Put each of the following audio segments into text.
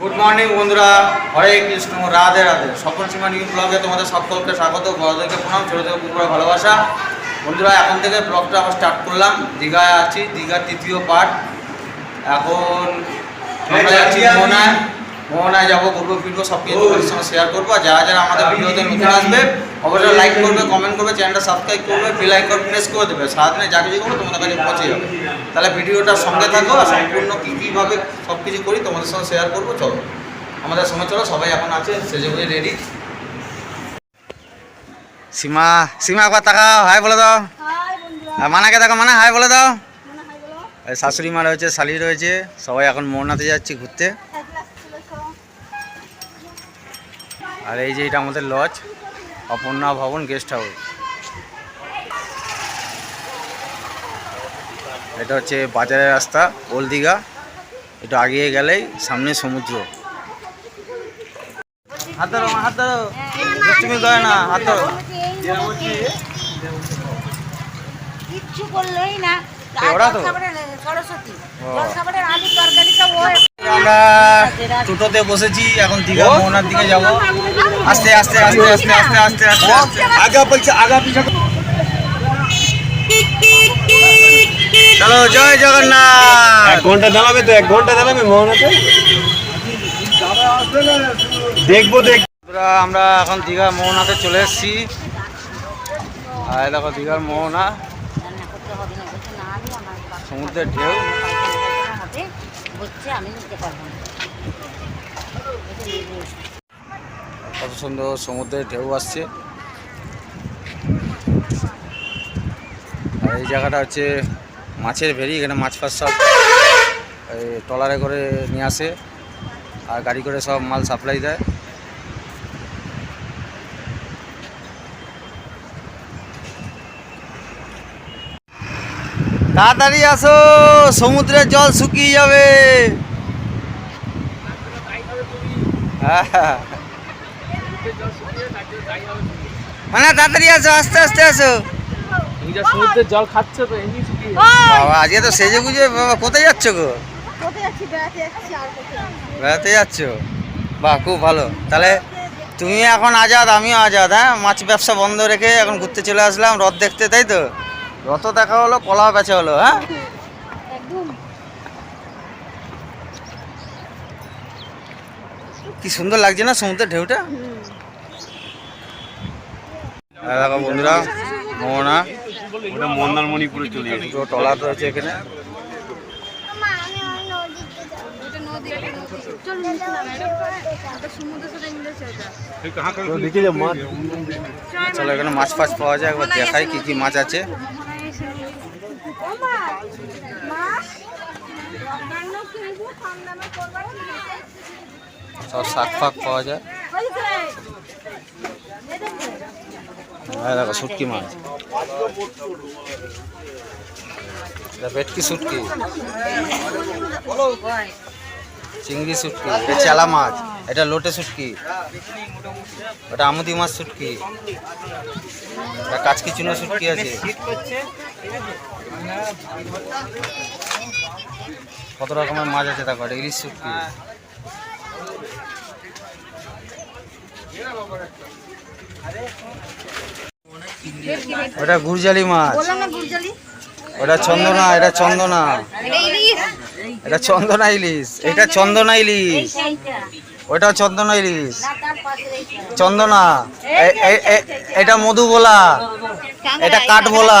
Good morning বন্ধুরা। হরে কৃষ্ণ রাধে রাধে। সকল সীমা new ব্লগে তোমাদের সকলকে স্বাগত বড়দেরকে প্রণাম থেকে খুব ভালোবাসা। বন্ধুরা এখন থেকে ব্লগটা আবার স্টার্ট করলাম। দীঘায় আছি দীঘার তৃতীয় পার্ট এখন আমরা যাচ্ছি মোহনায় মোহনায় যাব ঘুরবো ফিরবো সব কিছু তোমাদের সঙ্গে শেয়ার করব। আর যারা যারা আমাদের ভিডিওতে নতুন আসবে অবশ্যই লাইক করবে কমেন্ট করবে চ্যানেলটা সাবস্ক্রাইব করবে বেল আইকন প্রেস করে দেবে। সারাদিনে যা কিছু করব তোমাদের কাছে পৌঁছে যাবে। তাহলে ভিডিওটার সঙ্গে থাকো আর সম্পূর্ণ কী কীভাবে সব কিছু করি তোমাদের সঙ্গে শেয়ার করব চলো। আমাদের সঙ্গে চলো সবাই এখন আছে সেজে বুঝে রেডি সীমা সীমা একবার তাকাও হাই বলে দাও। মানাকে দেখো মানা হাই বলে দাও। বলো। এই শাশুড়ি মা রয়েছে শালি রয়েছে সবাই এখন মোহনাতে যাচ্ছি ঘুরতে এক গ্লাস তুলেছো আর এই যে এটা আমাদের লজ অপর্ণা ভবন গেস্ট হাউস এটা হচ্ছে বাজারের রাস্তা ওল দীঘা। একটু আগিয়ে গেলেই সামনে সমুদ্র। হাত ধরো হাত ধরো। করে না হাত ধরো। কিচ্ছু করলোই না। সরস্বতী। তরকারিটা আমরা টোটোতে বসেছি এখন দীঘা মোহনার দিকে যাব। আস্তে আস্তে আস্তে আস্তে আস্তে আস্তে আস্তে আস্তে। আগা বলছে আগা পিছা চলো জয় জগন্নাথ। এক ঘণ্টা দাঁড়াবে তো এক ঘণ্টা দাঁড়াবে মোহনাতে? দেখব দেখ। আমরা এখন দীঘার মোহনাতে চলে এসেছি। আর দেখো দীঘার মোহনা। সমুদ্রের ঢেউ। কত সুন্দর সমুদ্রের ঢেউ আসছে। আর এই জায়গাটা হচ্ছে মাছের ভেরি এখানে মাছ ফাছ সব ট্রলারে করে নিয়ে আসে, আর গাড়ি করে সব মাল সাপ্লাই দেয়। তাড়াতাড়ি আসো সমুদ্রের জল শুকিয়ে যাবে। হ্যাঁ। মানে তাড়াতাড়ি আসো আস্তে আস্তে আসো। সমুদ্রের জল খাচ্ছে তো বাবা আজকে তো সেজে গুজে বাবা কোথায় যাচ্ছ গো? বেড়াতে যাচ্ছি আর যাচ্ছ? বাহ খুব ভালো। তাহলে তুমি এখন আজাদ আমিও আজাদ হ্যাঁ? মাছ ব্যবসা বন্ধ রেখে এখন ঘুরতে চলে আসলাম রথ দেখতে তাই তো? রথ দেখা হলো কলা বেচা হলো হ্যাঁ? কি সুন্দর লাগছে না সমুদ্রের ঢেউটা? আর দেখো বন্ধুরা মোহনা। ওটা মন্দারমণিপুরে চলে গেছে। দুটো ট্রলার রয়েছে এখানে। মাছ। চলো এখানে মাছ ফাছ পাওয়া যায় একবার দেখাই কি কি মাছ আছে। সব শাক ফাক পাওয়া যায়। হ্যাঁ দেখো শুটকি মাছ। এটা ভেটকি শুটকি। চিংড়ি শুটকি। এটা চেলা মাছ। এটা লোটে শুটকি। ওটা আমুদি মাছ শুটকি। এটা কাচকি চুনো শুটকি আছে। কত রকমের মাছ আছে দেখো ইলিশ শুক্তি ওটা গুরজালি মাছ। ওটা চন্দনা এটা চন্দনা। এটা চন্দনা ইলিশ এটা চন্দনা ইলিশ। ওটা চন্দনা ইলিশ। চন্দনা এটা মধু বলা এটা কাঠ বলা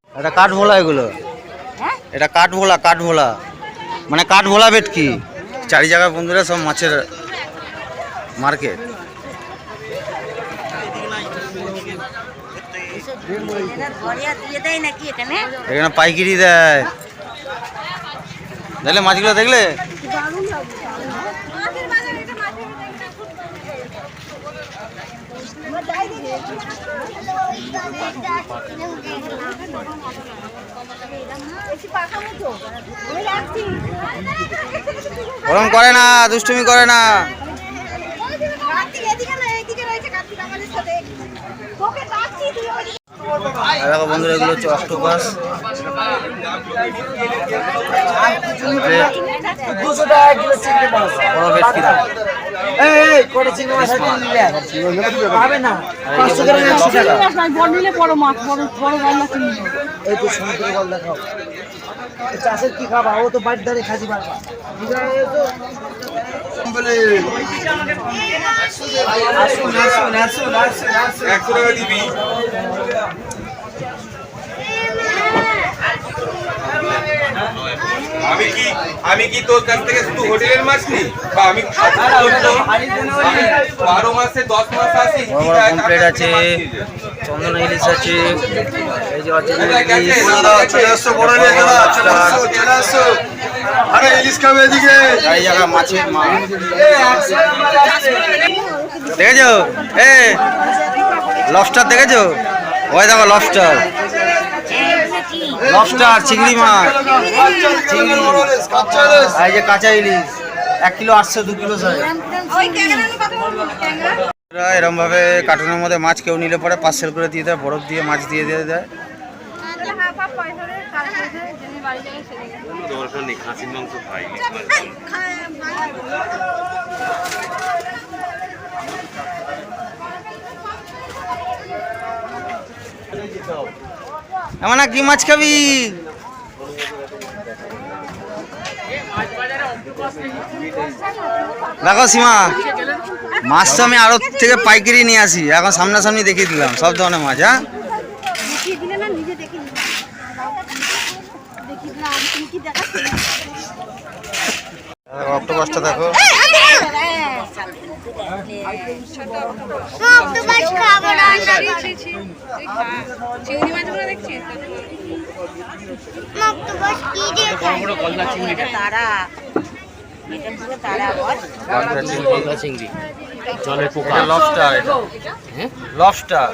এটা কাঠভোলা এগুলো। হ্যাঁ? এটা কাঠভোলা কাঠভোলা। মানে কাঠভোলা ভেটকি চারি জায়গায় বন্ধুরা সব মাছের মার্কেট। এখানে? পাইকারি দেয়। দেখলে মাছগুলো দেখলে মাছের বাজার এটা মাছের ওরম করে না দুষ্টুমি করে না। দেখো বন্ধুরা এগুলো হচ্ছে অক্টোপাস বড় বড় বড় বড় বড় চাষের কি খাবা? ও তো বাড়ির ধারে খাসি পারবা আসুন। একশো টাকা দিবি। আমি কি আমি কি তোর কাছ থেকে শুধু হোটেলের মাছ নিই? বা আমি বারো মাসে দশ মাস আসি বড় আছে। চন্দনা ইলিশ আছে এই যে আরে ইলিশ খাবে এদিকে। এই জায়গা মাছের মাছ দেখেছ? এ লবস্টার দেখেছ? ওই দেখো লবস্টার লবস্টার চিংড়ি মাছ। চিংড়ি আর এই যে কাঁচা ইলিশ এক কিলো আটশো দু কিলো সাইজ ওই ক্যামেরার কথা বলব ক্যামেরা এরম ভাবে কার্টুনের মধ্যে মাছ কেউ নিলে পরে পার্সেল করে দিয়ে দেয় বরফ দিয়ে মাছ দিয়ে দিয়ে দেয়। হ্যাঁ খাসির মাংস খাই। এমন কি মাছ খাবি? দেখো সীমা মাছ তো আমি আড়ত থেকে পাইকারি নিয়ে আসি এখন সামনাসামনি দেখিয়ে দিলাম সব ধরনের মাছ হ্যাঁ? অক্টোপাসটা দেখো। চিংড়ি মাছগুলো দেখছিস অক্টোপাস কি দিয়ে খায় এটা তারা এটা পুরো তারা বল জলের পোকা লবস্টার লবস্টার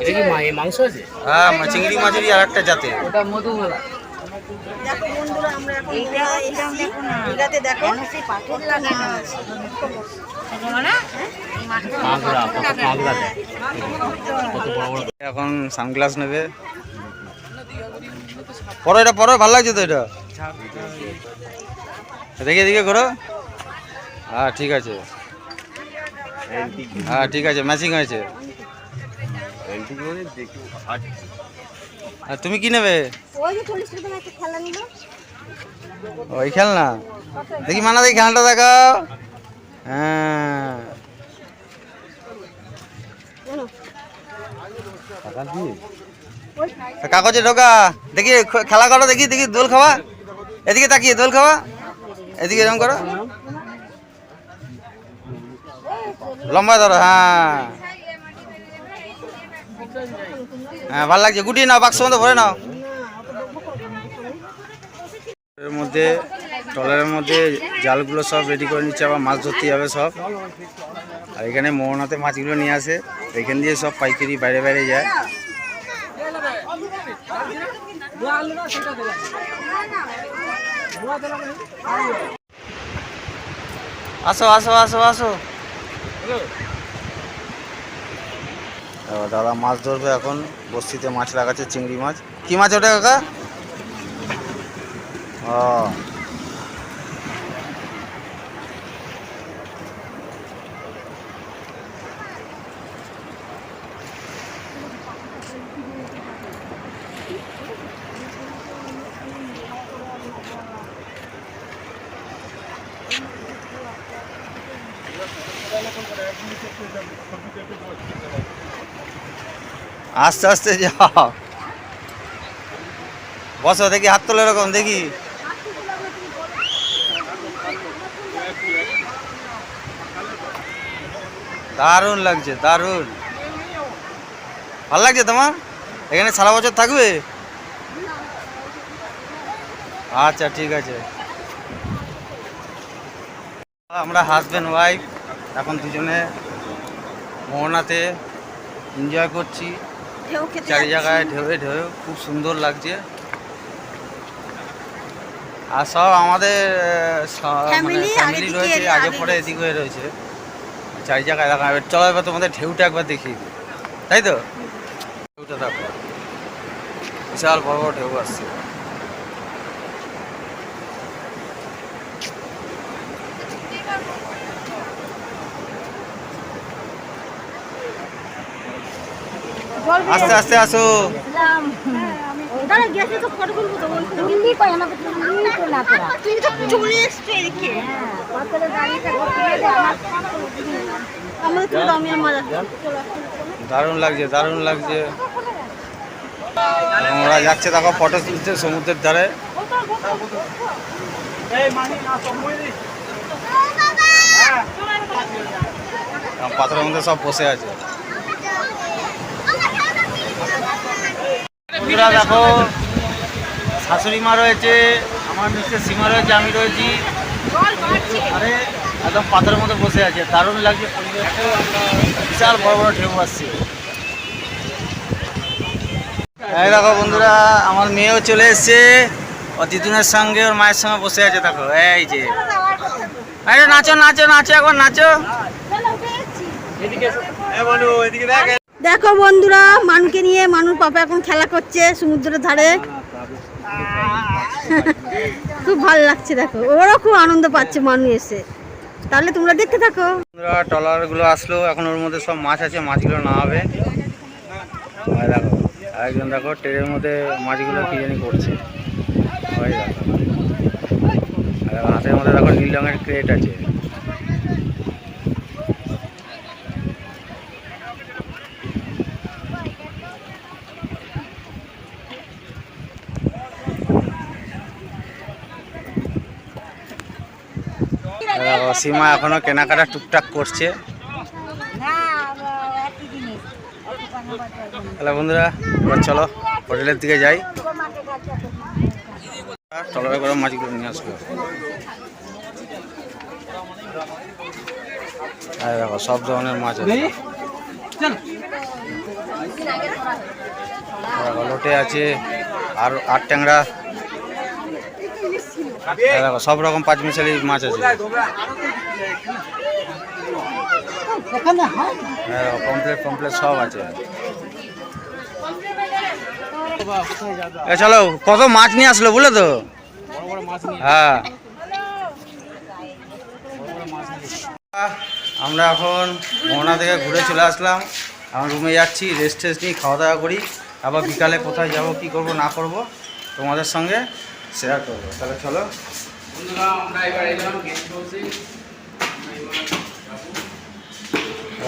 এটা কি মাংস আছে? হ্যাঁ চিংড়ি মাছেরই আর একটা জাতের। ওটা মধুমেলা। বন্ধুরা আমরা এখন দেখো। না? এটাতে দেখো। সেই পাথর লাগানো আছে সানগ্লাস নেবে। পরো এটা পরো ভালো লাগছে তো এটা? দেখে এদিকে করো হ্যাঁ ঠিক আছে। হ্যাঁ ঠিক আছে ম্যাচিং হয়েছে। আর তুমি কি নেবে? ওই যে চল্লিশ টাকা একটা খেলা নিল। ওই খেলনা দেখি মানা, দেখি খেলনাটা দেখাও। হ্যাঁ। কাগজে ঢোকা। দেখি, খেলা করো, দেখি দেখি, দোল খাওয়া। এদিকে তাকিয়ে, দোল খাওয়া। এদিকে এরকম করো। লম্বা ধরো হ্যাঁ। হ্যাঁ ভালো লাগছে। গুটিয়ে নাও, বাক্স মধ্যে ভরে নাও। এর মধ্যে, ট্রলারের মধ্যে জালগুলো সব রেডি করে নিচ্ছে, আবার মাছ ধরতে যাবে সব। আর এখানে মোহনাতে মাছগুলো নিয়ে আসে, এখান দিয়ে সব পাইকারি বাইরে বাইরে যায়। আসো আসো আসো আসো। দাদা মাছ ধরবে এখন, বস্তিতে মাছ লাগাচ্ছে চিংড়ি মাছ। কি মাছ ওটা, কাকা? আস্তে আস্তে যাও। বসো দেখি হাত তোলে এরকম দেখি। দারুণ লাগছে দারুণ। ভালো লাগছে তোমার? এখানে সারা বছর থাকবে? আচ্ছা ঠিক আছে। আমরা হাজব্যান্ড ওয়াইফ এখন দুজনে মোহনাতে এনজয় করছি। চারি জায়গায় ঢেউয়ে ঢেউ খুব সুন্দর লাগছে। আর সব আমাদের ফ্যামিলি রয়েছে এদিকে আগে আগে পরে এদিকে হয়ে রয়েছে। চারি জায়গায় দেখা এবার চলো এবার তোমাদের ঢেউটা একবার দেখিয়ে দিই। তাই তো? ঢেউটা দেখো। বিশাল বড় বড় ঢেউ আসছে। আস্তে আস্তে আসো। দাঁড়া, গেছে তো photo তুলবো তো, ওই তুমি তো চলে এসছো এদিকে। দারুণ লাগছে দারুণ লাগছে। ওরা যাচ্ছে, দেখো ফটো তুলছে সমুদ্রের ধারে। পাথরের মধ্যে সব বসে আছে। দেখো শাশুড়ি মা রয়েছে, আমার মিস্টার সীমা রয়েছে, আমি রয়েছি। আরে একদম পাথরের মধ্যে বসে আছে দারুণ লাগছে বিশাল বড় বড় ঢেউ আসছে। এই দেখো বন্ধুরা আমার মেয়েও চলে এসছে। ও দিদুনের সঙ্গে ওর মায়ের সঙ্গে বসে আছে দেখো। এই যে। আরে নাচো নাচো নাচো এখন নাচো। দেখো বন্ধুরা মানুকে নিয়ে মানুর পাপা এখন খেলা করছে সমুদ্রের ধারে। খুব ভালো লাগছে দেখো। ওরও খুব আনন্দ পাচ্ছে মানু এসে। তাহলে তোমরা দেখতে থাকো। ট্রলারগুলো আসলো, এখন ওর মধ্যে সব মাছ আছে, মাছগুলো না হবে দেখো একজন দেখো, ট্রেনের মধ্যে মাছগুলো কি জানি করছে। হাতের মধ্যে দেখো নীল রঙের ক্রেট আছে। সীমা এখনও কেনাকাটা টুকটাক করছে। তাহলে বন্ধুরা এবার চলো হোটেলের দিকে যাই। টলারে করে মাছগুলো নিয়ে আসব। আর দেখো সব ধরনের মাছ আছে। লোটে আছে আর আট ট্যাংরা দেখো সব রকম পাঁচ মিশালি মাছ আছে। হ্যাঁ? কমপ্লিট কমপ্লিট সব আছে। চলো কত মাছ নিয়ে আসলো বুঝলে তো? হ্যাঁ। আমরা এখন মোহনা থেকে ঘুরে চলে আসলাম। আমার রুমে যাচ্ছি রেস্ট টেস্ট নিয়ে খাওয়া দাওয়া করি। আবার বিকালে কোথায় যাব কি করব না করব তোমাদের সঙ্গে শেয়ার করব। তাহলে চলো। আমরা এবার এলাম গেস্ট হাউসে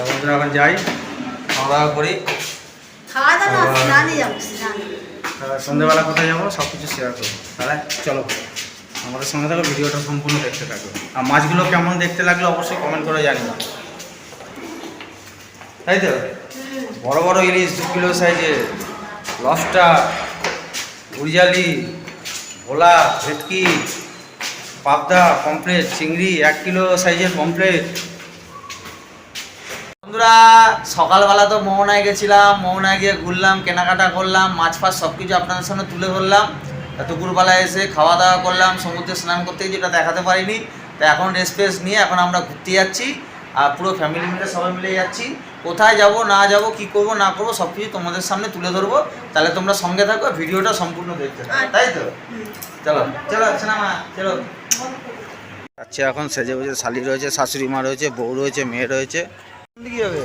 বন্ধুরা এখন যাই। খাওয়া দাওয়া করি। খাওয়া দাওয়া স্নানে যাব স্নানে। তাহলে সন্ধ্যেবেলা কোথায় যাব সব কিছু শেয়ার করব। তাহলে চলো। আমাদের সঙ্গে থাকো ভিডিওটা সম্পূর্ণ দেখতে থাকো। আর মাছগুলো কেমন দেখতে লাগল অবশ্যই কমেন্ট করে জানিও। তাই তো? বড় বড় ইলিশ দু কিলো সাইজের লসটা উড়জালি ভোলা, ভেটকি, পাবদা পমপ্লেট চিংড়ি, এক কিলো সাইজের পমপ্লেট বন্ধুরা, সকালবেলা তো মোহনায় গেছিলাম মোহনায় গিয়ে ঘুরলাম, কেনাকাটা করলাম, মাছ ফাছ সব কিছু আপনাদের সামনে তুলে ধরলাম। দুপুরবেলায় এসে খাওয়া দাওয়া করলাম, সমুদ্রে স্নান করতে যেটা দেখাতে পারিনি। তা এখন রেস্ট নিয়ে এখন আমরা ঘুরতে যাচ্ছি, আর পুরো ফ্যামিলি মিলে সবাই মিলে যাচ্ছি। কোথায় যাব না যাব কি করব না করব সব কিছু তোমাদের সামনে তুলে ধরবো। তাহলে তোমরা সঙ্গে থাকো ভিডিওটা সম্পূর্ণ দেখতে থাকো তাই তো? চলো চলো সিনেমা চলো। আচ্ছা এখন সেজে গুজে শালি রয়েছে শাশুড়ি মা রয়েছে বউ রয়েছে মেয়ে রয়েছে। কি হবে?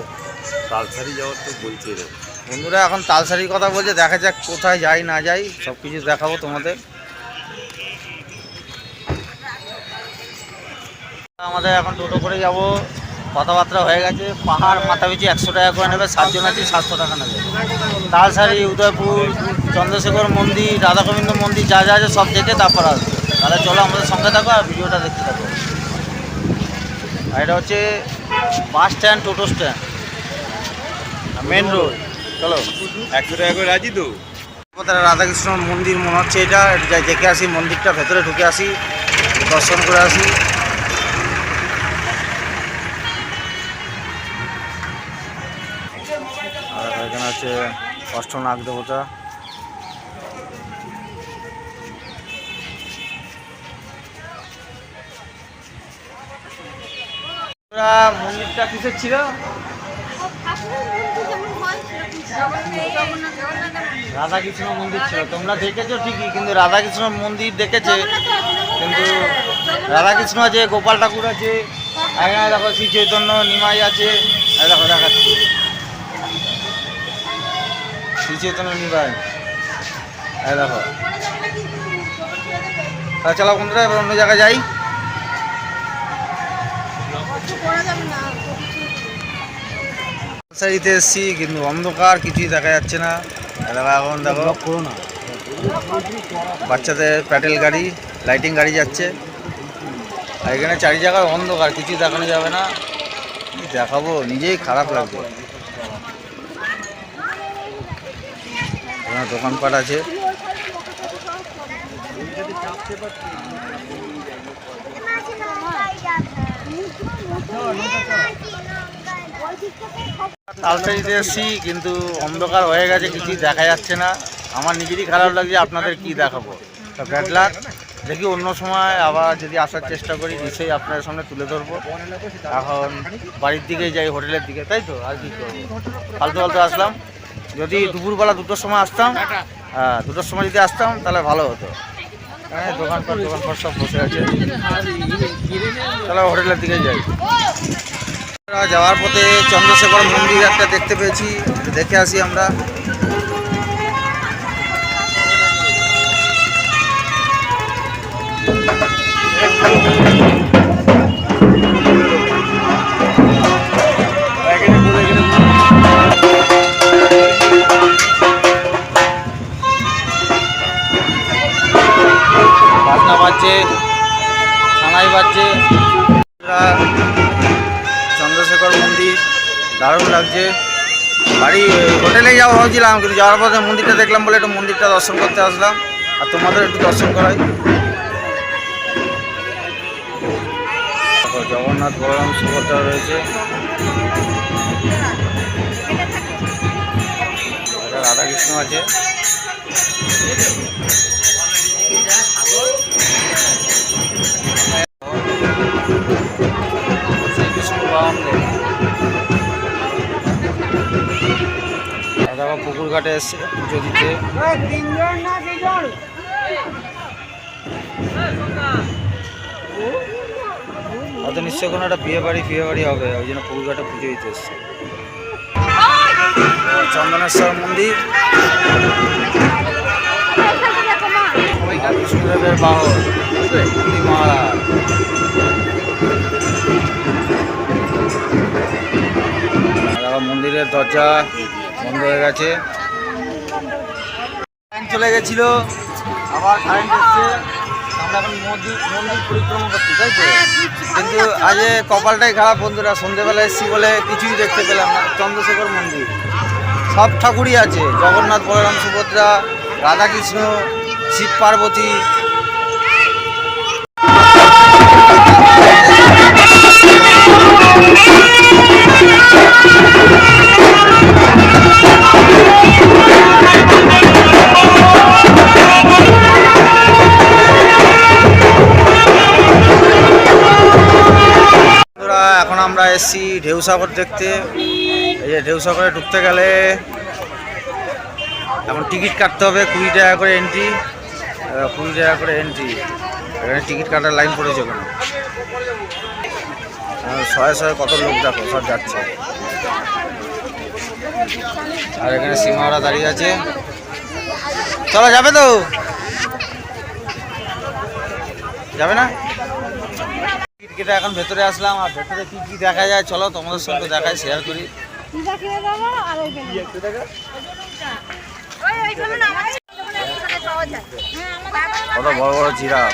তালসারি যাওয়ার তো বলছে রে। বন্ধুরা এখন তালসারির কথা বলছে দেখা যাক কোথায় যাই না যাই সব কিছু দেখাবো তোমাদের। আমাদের এখন টোটো করে যাব। কথাবার্তা হয়ে গেছে পাহাড় মাথা পিছু একশো টাকা করে নেবে সাতজন আছে সাতশো টাকা নেবে। তালসারি উদয়পুর চন্দ্রশেখর মন্দির রাধা গোবিন্দ মন্দির যা যা আছে সব দেখে তারপর আসবে। তাহলে চলো আমাদের সঙ্গে থাকো আর ভিডিওটা দেখতে থাকো। আর এটা হচ্ছে bus stand toto stand. Main road চলো। একশো টাকা করে রাজি তো? রাধাকৃষ্ণ মন্দির মনে হচ্ছে এটা যাই দেখে আসি মন্দিরটা ভেতরে ঢুকে আসি দর্শন করে আসি। হচ্ছে অষ্টনাগ দেবতা মন্দিরটা কিসের ছিল? রাধাকৃষ্ণ মন্দির ছিল। তোমরা দেখেছ ঠিকই, কিন্তু রাধাকৃষ্ণ মন্দির দেখেছে, কিন্তু রাধাকৃষ্ণ আছে, গোপাল ঠাকুর আছে এখানে দেখো শ্রী চৈতন্য নিমাই আছে দেখো দেখাচ্ছি। শ্রী চৈতন্য নিমাই এই দেখো। তা চলো বন্ধুরা এবার অন্য জায়গায় যাই। সাইডে এসছি কিন্তু অন্ধকার কিছুই দেখা যাচ্ছে না। দেখো এখন দেখো। বাচ্চাদের প্যাটেল গাড়ি লাইটিং গাড়ি যাচ্ছে। আর এখানে চারি জায়গায় অন্ধকার কিছুই দেখানো যাবে না। দেখাবো নিজেই খারাপ লাগবে। এখানে দোকানপাট আছে। তালসারিতে এসছি, কিন্তু অন্ধকার হয়ে গেছে, কিছুই দেখা যাচ্ছে না। আমার নিজেরই খারাপ লাগছে, আপনাদের কি দেখাবো? তা ব্যাড লাক দেখি অন্য সময় আবার যদি আসার চেষ্টা করি, নিশ্চয়ই আপনাদের সামনে তুলে ধরবো। এখন বাড়ির দিকে যাই, হোটেলের দিকে, তাই তো? আর কি করব? ফালতু ফালতু আসলাম। যদি দুপুরবেলা দুটোর সময় আসতাম হ্যাঁ দুটোর সময় যদি আসতাম, তাহলে ভালো হতো। হ্যাঁ দোকানপাট দোকানপাট সব বসে আছে। তাহলে হোটেলের দিকে যাই। যাওয়ার পথে চন্দ্রশেখর মন্দির একটা দেখতে পেয়েছি, দেখে আসি আমরা। বাজনা বাজছে সানাই বাজছে। চন্দ্রশেখর মন্দির, দারুণ লাগছে। বাড়ি, হোটেলে যাওয়া ভাবছিলাম, কিন্তু যাওয়ার পথে মন্দিরটা দেখলাম বলে একটু মন্দিরটা দর্শন করতে আসলাম। আর তোমাদের একটু দর্শন করাই। জগন্নাথ বলরাম সুভদ্রা রয়েছে। রাধাকৃষ্ণ আছে। দাদা পুকুর ঘাটে এসছে পুজো দিতে। হয়তো নিশ্চয় কোনো একটা বিয়ে বাড়ি বিয়ে বাড়ি হবে ওই জন্য পুকুর ঘাটে পুজো দিতে এসছে। চন্দনেশ্বর মন্দির। কৃষ্ণদেবের বাহন। মহারাজ। মন্দিরের দরজা বন্ধ হয়ে গেছে। কারেন্ট চলে গেছিল, আবার কারেন্ট এসছে। এখন মন্দির মন্দির করছি, তাই তো? কিন্তু আজ কপালটাই খারাপ, বন্ধুরা। সন্ধেবেলা এসেছি বলে কিছুই দেখতে পেলাম চন্দ্রশেখর মন্দির। সব ঠাকুরই আছে। জগন্নাথ, বলরাম, সুভদ্রা, রাধাকৃষ্ণ, শিব, পার্বতী। এখন আমরা এসেছি ঢেউসাগর দেখতে। এই যে ঢেউসাগরে ঢুকতে গেলে এখন টিকিট কাটতে হবে, কুড়ি টাকা করে এন্ট্রি কুড়ি টাকা করে এন্ট্রি এখানে টিকিট কাটার লাইন পড়েছে ওখানে। শয়ে শয়ে কত লোক দেখো সব যাচ্ছে আর এখানে সীমাওয়ারা দাঁড়িয়ে আছে চলো যাবে তো যাবে না টিকিট কেটে এখন ভেতরে আসলাম আর ভেতরে কি কি দেখা যায় চলো তোমাদের সঙ্গে দেখায় শেয়ার করি কত বড় বড় জিরাফ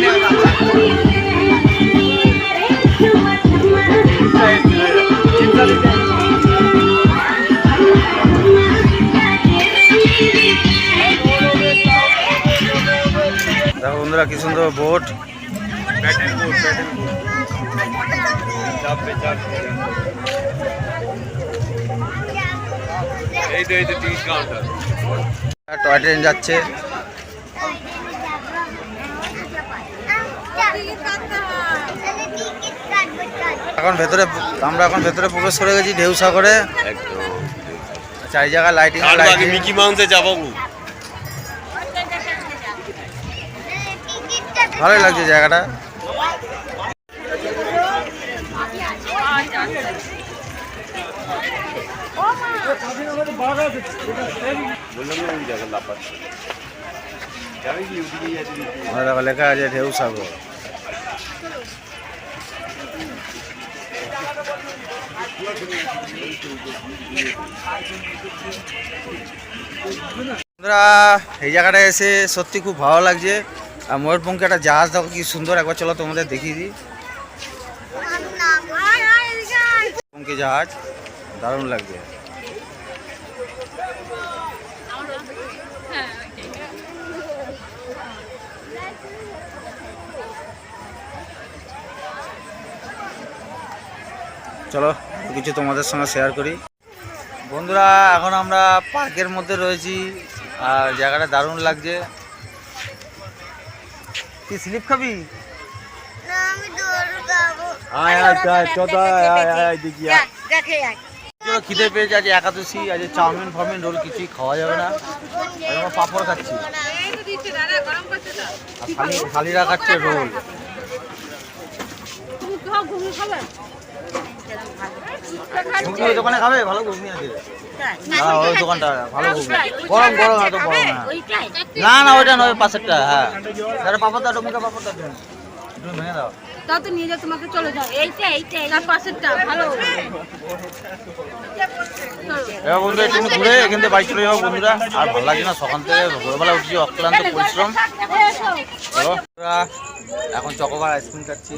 বন্ধুরা কি সুন্দর বোট। টয় ট্রেন যাচ্ছে। এখন ভেতরে আমরা এখন ভেতরে প্রবেশ করে গেছি ঢেউ সাগরে। চারি জায়গায় লাইটিং মিকি মাউন্সে যাব ভালোই লাগছে জায়গাটা। লেখা আছে ঢেউ সাগর। বন্ধুরা, এই জায়গাটায় এসে সত্যি খুব ভালো লাগছে। আর ময়ূরপঙ্খী একটা জাহাজ দেখো, কি সুন্দর। একবার চলো তোমাদের দেখিয়ে দিই। পঙ্খী জাহাজ, দারুণ লাগছে চলো, কিছু তোমাদের সঙ্গে শেয়ার করি। বন্ধুরা, এখন আমরা পার্কের মধ্যে রয়েছি। আর জায়গাটা দারুণ লাগছে। তুই স্লিপ খাবি? আয় আয় আয় চল আয় আয় আয় দেখি খিদে পেয়েছে আজ একাদশী আজ চাউমিন ফাউমিন রোল কিছুই খাওয়া যাবে না। আমরা পাঁপড় খাচ্ছি। আর খালি খালিরা খাচ্ছে রোল তুমি খাও ঘুমিয়ে খাবে ঘুগনি দোকানে খাবে? ভালো ঘুগনি আছে। হ্যাঁ ওই দোকানটা ভালো ঘুগনি। গরম গরম এত গরম হ্যাঁ। না না ওইটা নয় পাশেরটা হ্যাঁ। তাহলে পাপড় দাও মুখে পাপড় ভেঙে দাও। তাও তো নিয়ে যাও তোমাকে চলে যাও। এইটা এইটা তার পাশেরটা ভালো এবার বন্ধু একটু ঘুরে এখান থেকে বাইক চলে যাব বন্ধুরা। আর ভালো লাগছে না? সকাল থেকে ভোরবেলা উঠছি অক্লান্ত পরিশ্রম। এখন চকোবার আইসক্রিম খাচ্ছি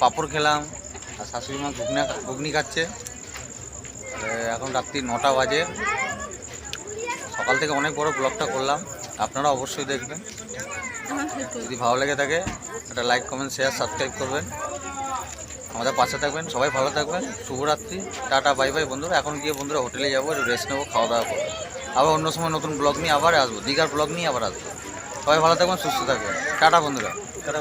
পাঁপড় খেলাম। আর শাশুড়ি মা ঘুগনা ঘুগনি খাচ্ছে। এখন রাত্রি নটা বাজে। সকাল থেকে অনেক বড় ব্লগটা করলাম। আপনারা অবশ্যই দেখবেন। যদি ভালো লেগে থাকে, একটা লাইক কমেন্ট শেয়ার সাবস্ক্রাইব করবেন। আমাদের পাশে থাকবেন। সবাই ভালো থাকবেন। শুভরাত্রি। টাটা বাই বাই বন্ধুরা। এখন গিয়ে বন্ধুরা হোটেলে যাব রেস্ট নেব, খাওয়া দাওয়া করব। আবার অন্য সময় নতুন ব্লগ নিয়ে আবার আসব। দীঘার ব্লগ নিয়ে আবার আসব। সবাই ভালো থাকবেন, সুস্থ থাকবেন। টাটা, বন্ধুরা। টাটা